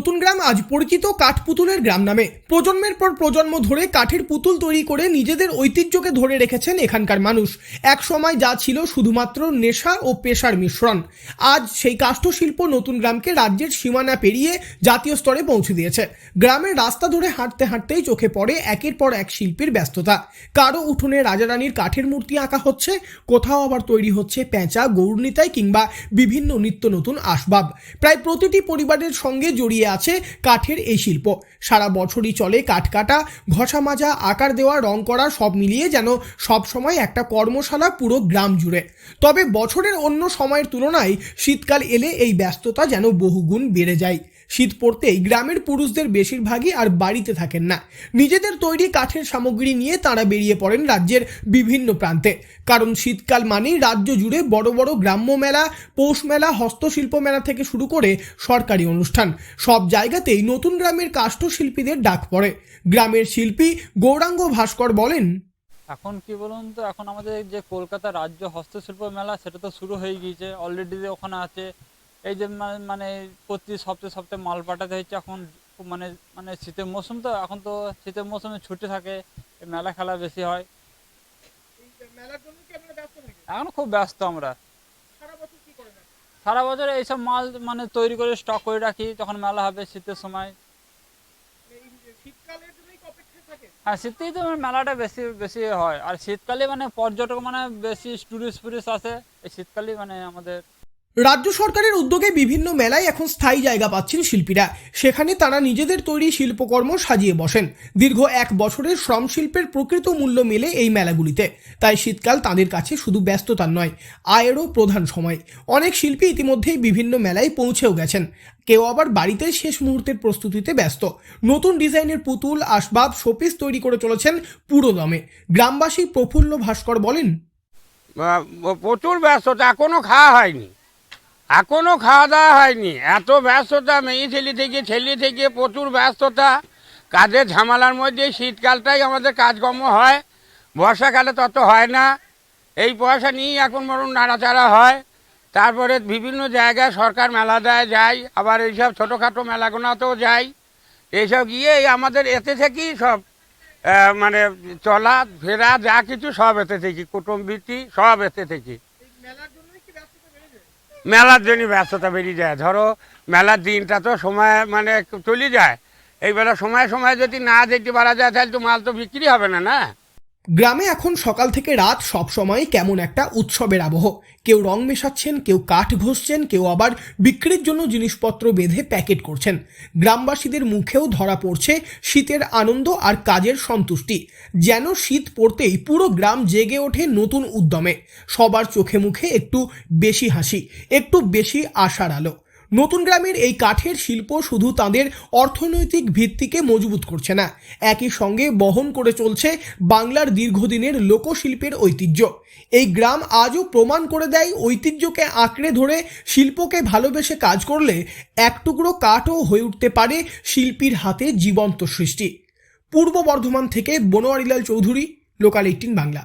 নতুন গ্রাম আজ পরিচিত কাঠ পুতুলের গ্রাম নামে। প্রজন্মের পর প্রজন্ম ধরে কাঠের পুতুল তৈরি করে নিজেদের ঐতিহ্যকে ধরে রেখেছেন এখানকার মানুষ। এক সময় যা ছিল শুধুমাত্র নেশা ও পেশার মিশ্রণ। আজ সেই কাষ্ঠশিল্প নতুন গ্রামকে রাজ্যের সীমানা পেরিয়ে জাতীয় স্তরে পৌঁছে দিয়েছে। গ্রামের রাস্তা ধরে হাঁটতে হাঁটতেই চোখে পড়ে একের পর এক শিল্পীর ব্যস্ততা। কারও উঠোনে রাজারানীর কাঠের মূর্তি আঁকা হচ্ছে, কোথাও আবার তৈরি হচ্ছে প্যাঁচা গৌরনীতায় কিংবা বিভিন্ন নিত্য নতুন আসবাব। প্রায় প্রতিটি পরিবারের সঙ্গে জড়িয়ে আছে কাঠের এই শিল্প। সারা বছরই চলে কাঠ কাটা, ঘষা মাজা, আকার দেওয়া, রং করা সব মিলিয়ে যেন সব সময় একটা কর্মশালা পুরো গ্রাম জুড়ে। তবে বছরের অন্য সময়ের তুলনায় শীতকাল এলে এই ব্যস্ততা যেন বহুগুণ বেড়ে যায়। শীত পড়তেই গ্রামের পুরুষদের বেশিরভাগই আর বাড়িতে থাকেন না। নিজেদের তৈরি কাঠের সামগ্রী নিয়ে তারা বেরিয়ে পড়েন রাজ্যের বিভিন্ন প্রান্তে। কারণ শীতকাল মানেই রাজ্য জুড়ে বড় বড় গ্রাম্য মেলা, পৌষ মেলা, হস্তশিল্প মেলা থেকে শুরু করে সরকারি অনুষ্ঠান। সব জায়গাতেই নতুন গ্রামের কাষ্ঠশিল্পীদের ডাক পড়ে। গ্রামের শিল্পী গৌরাঙ্গ ভাস্কর বলেন, এখন কি বলুন তো, এখন আমাদের যে কলকাতা রাজ্য হস্তশিল্প মেলা, সেটা তো শুরু হয়ে গিয়েছে অলরেডি ওখানে আছে। এই যে মানে প্রতি সপ্তাহে সপ্তাহে মাল পাঠাতে হচ্ছে, এখন মানে মানে শীতের মৌসুম তো, এখন তো শীতের মৌসুমে ছুটি থাকে মেলা খেলা বেশি হয়। এখন খুব ব্যস্ত আমরা। সারা বছর এইসব মাল মানে তৈরি করে স্টক করে রাখি যখন মেলা হবে শীতের সময়। হ্যাঁ শীতেই তো মেলাটা বেশি বেশি হয়। আর শীতকালে মানে পর্যটক মানে বেশি টুরিস্ট ফুরিস্ট আসে। এই শীতকালেই মানে আমাদের রাজ্য সরকারের উদ্যোগে বিভিন্ন মেলায় এখন স্থায়ী জায়গা পাচ্ছেন শিল্পীরা। সেখানে তারা নিজেদের তৈরি শিল্পকর্ম সাজিয়ে বসেন। দীর্ঘ এক বছরের শ্রম শিল্পের প্রকৃত মূল্য মেলে এই মেলাগুলিতে। তাই শীতকাল তাদের কাছে শুধু ব্যস্ততার নয়, আয়েরও প্রধান সময়। অনেক শিল্পী ইতিমধ্যেই বিভিন্ন মেলায় পৌঁছেও গেছেন। কেউ আবার বাড়িতে শেষ মুহূর্তের প্রস্তুতিতে ব্যস্ত। নতুন ডিজাইনের পুতুল, আসবাব, শোপিস তৈরি করে চলেছেন পুরো দমে গ্রামবাসী প্রফুল্ল ভাস্কর বলেন প্রচুর ব্যস্ততা, এখনও খাওয়া হয়নি। এখনও খাওয়া দাওয়া হয়নি। এত ব্যস্ততা, মেয়ে ছেলে থেকে ছেলে থেকে প্রচুর ব্যস্ততা। কাজের ঝামেলার মধ্যে শীতকালটাই আমাদের কাজকর্ম হয়। বর্ষাকালে তত হয় না। এই পয়সা নিয়েই এখন বরং নাড়াচাড়া হয়। তারপরে বিভিন্ন জায়গায় সরকার মেলা দেয় যাই আবার এইসব ছোটোখাটো মেলাগুলোতেও যাই এইসব গিয়ে আমাদের এতে থেকেই সব মানে চলা, ফেরা, যা কিছু সব এতে থেকে কুটুম্বীতি সব এতে থেকে। মেলার জন্য ব্যস্ততা বেরিয়ে যায়। ধরো, মেলার দিনটা তো সময় মানে চলে যায়। এইবেলা সময় সময় যদি না যেতে পারা যায়, তাহলে তো মাল তো বিক্রি হবে না না? গ্রামে এখন সকাল থেকে রাত সব সময় কেমন একটা উৎসবের আবহ। কেউ রং মেশাচ্ছেন, কেউ কাঠ ঘষছেন, কেউ আবার বিক্রির জন্য জিনিসপত্র বেঁধে প্যাকেট করছেন। গ্রামবাসীদের মুখেও ধরা পড়ছে শীতের আনন্দ আর কাজের সন্তুষ্টি। যেন শীত পড়তেই পুরো গ্রাম জেগে ওঠে নতুন উদ্যমে। সবার চোখে মুখে একটু বেশি হাসি, একটু বেশি আশার আলো। নতুন গ্রামের এই কাঠের শিল্প শুধু তাদের অর্থনৈতিক ভিত্তিকে মজবুত করছে না, একই সঙ্গে বহন করে চলছে বাংলার দীর্ঘদিনের লোকশিল্পের ঐতিহ্য। এই গ্রাম আজও প্রমাণ করে দেয় ঐতিহ্যকে আঁকড়ে ধরে শিল্পকে ভালোবেসে কাজ করলে এক টুকরো কাঠও হয়ে উঠতে পারে শিল্পীর হাতে জীবন্ত সৃষ্টি। পূর্ব বর্ধমান থেকে বনোয়ারিলাল চৌধুরী লোকাল এইটিন বাংলা